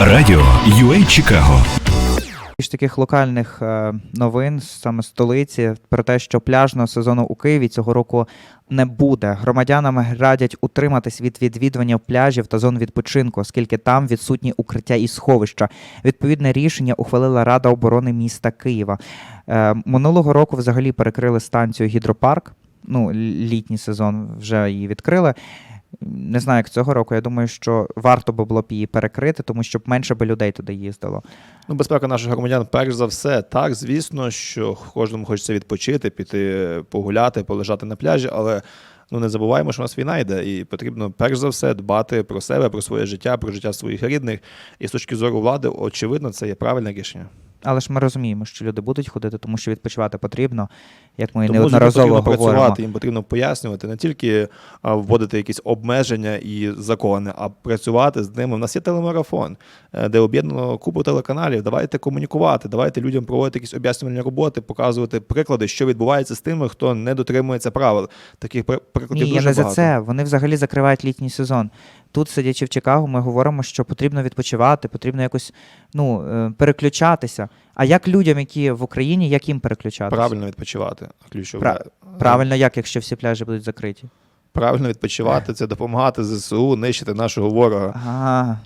Радіо UA Чикаго. З таких локальних е, новин саме столиці про те, що пляжного сезону у Києві цього року не буде. Громадянам радять утриматись від відвідування пляжів та зон відпочинку, оскільки там відсутні укриття і сховища. Відповідне рішення ухвалила Рада оборони міста Києва. Е, минулого року взагалі перекрили станцію гідропарк. Ну, літній сезон вже її відкрили. Не знаю, як цього року. Я думаю, що варто би було б її перекрити, тому щоб менше би людей туди їздило. Ну, безпека наших громадян, перш за все, так, звісно, що кожному хочеться відпочити, піти погуляти, полежати на пляжі, але ну не забуваємо, що у нас війна йде, і потрібно перш за все дбати про себе, про своє життя, про життя своїх рідних. І з точки зору влади, очевидно, це є правильне рішення. Але ж ми розуміємо, що люди будуть ходити, тому що відпочивати потрібно, як ми Тому неодноразово потрібно говоримо. працювати, їм потрібно пояснювати, не тільки вводити якісь обмеження і закони, а працювати з ними. У нас є телемарафон, е, де об'єднано купу телеканалів. Давайте комунікувати, давайте людям проводити якісь об'яснювальні роботи, показувати приклади, що відбувається з тими, хто не дотримується правил. Таких при- прикладів Ні, я дуже не за це. Вони взагалі закривають літній сезон. Тут, сидячи в Чикаго, ми говоримо, що потрібно відпочивати, потрібно якось ну, е, переключатися. А як людям, які в Україні, як їм переключатися? Правильно відпочивати. Ключове. Пра- Правильно, як, якщо всі пляжі будуть закриті? Правильно відпочивати це допомагати ЗСУ, нищити нашого ворога. Ага.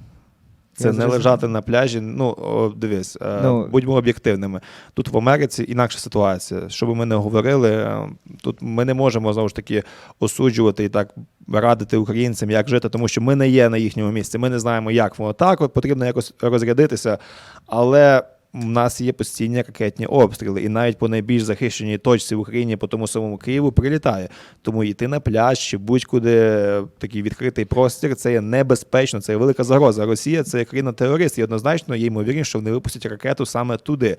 Це не зрозумів. лежати на пляжі. Ну, о, дивись, е, Ну. будьмо об'єктивними. Тут в Америці інакша ситуація. Що би ми не говорили, е, тут ми не можемо знову ж таки осуджувати і так радити українцям, як жити, тому що ми не є на їхньому місці. Ми не знаємо, як воно так. От потрібно якось розрядитися. Але в нас є постійні ракетні обстріли, і навіть по найбільш захищеній точці в Україні, по тому самому Києву, прилітає. Тому йти на пляж чи будь-куди е, такий відкритий простір це є небезпечно, це є велика загроза. Росія це країна-терорист, і однозначно є ймовірність, що вони випустять ракету саме туди.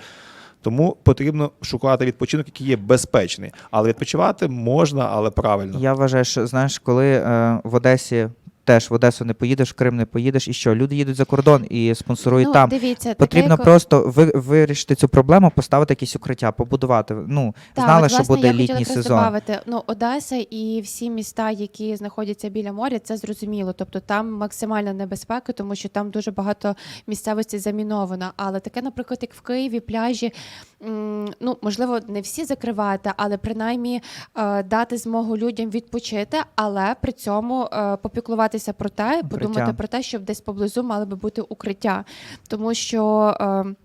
Тому потрібно шукати відпочинок, який є безпечний. Але відпочивати можна, але правильно. Я вважаю, що знаєш, коли е, в Одесі теж в Одесу не поїдеш, в Крим не поїдеш, і що люди їдуть за кордон і спонсорують ну, там. Дивіться, Потрібно як- просто ви, вирішити цю проблему, поставити якісь укриття, побудувати. Ну, Так, знали, от, що власне, буде я літній сезон. добавити. Ну, Одеса і всі міста, які знаходяться біля моря, це зрозуміло. Тобто там максимальна небезпека, тому що там дуже багато місцевості заміновано. Але таке, наприклад, як в Києві, пляжі, ну можливо, не всі закривати, але принаймні е, дати змогу людям відпочити, але при цьому е, попіклуватися про те, подумати про те, щоб десь поблизу мали би бути укриття, тому що.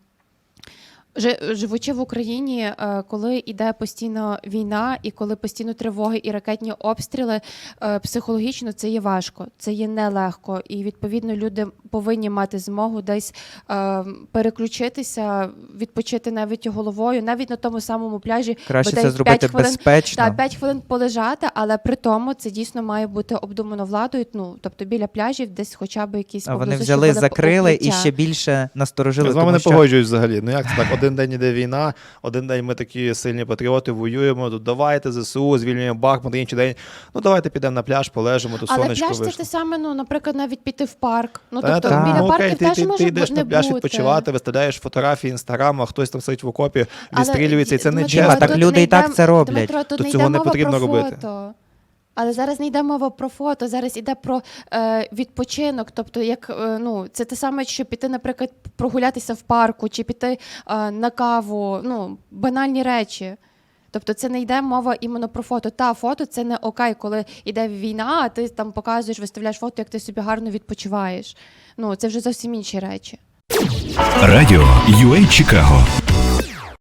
Живучи в Україні, е, коли йде постійно війна, і коли постійно тривоги і ракетні обстріли, е, психологічно це є важко, це є нелегко. І відповідно люди повинні мати змогу десь е, переключитися, відпочити навіть головою, навіть на тому самому пляжі. Краще це зробити хвилин- безпечно. та 5 хвилин полежати, але при тому це дійсно має бути обдумано владою. Ну тобто біля пляжів, десь хоча б якісь А вони взяли, закрили і ще більше насторожили. Я з вами тому не що... погоджуюсь взагалі. Ну як це так? Один день іде війна, один день ми такі сильні патріоти, воюємо. Тут давайте ЗСУ, звільнюємо Бахмут, інший день. Ну давайте підемо на пляж, полежимо, тут Але сонечко пляж це те саме, ну, наприклад, навіть піти в парк. Ну, Та, тобто та, біля ну, окей, парків теж ти, може ти йдеш не на пляж бути. відпочивати, виставляєш фотографії інстаграм, а хтось там сидить в окопі, відстрілюється, і це не чесно. так люди і так це роблять. Дмитро, тут То не цього не потрібно робити. фото. Але зараз не йде мова про фото, зараз йде про е, відпочинок. Тобто, як е, ну це те саме, що піти, наприклад, прогулятися в парку чи піти е, на каву. Ну банальні речі. Тобто це не йде мова іменно про фото. Та фото це не окей, коли йде війна, а ти там показуєш, виставляєш фото, як ти собі гарно відпочиваєш. Ну це вже зовсім інші речі. Радіо UA Чикаго.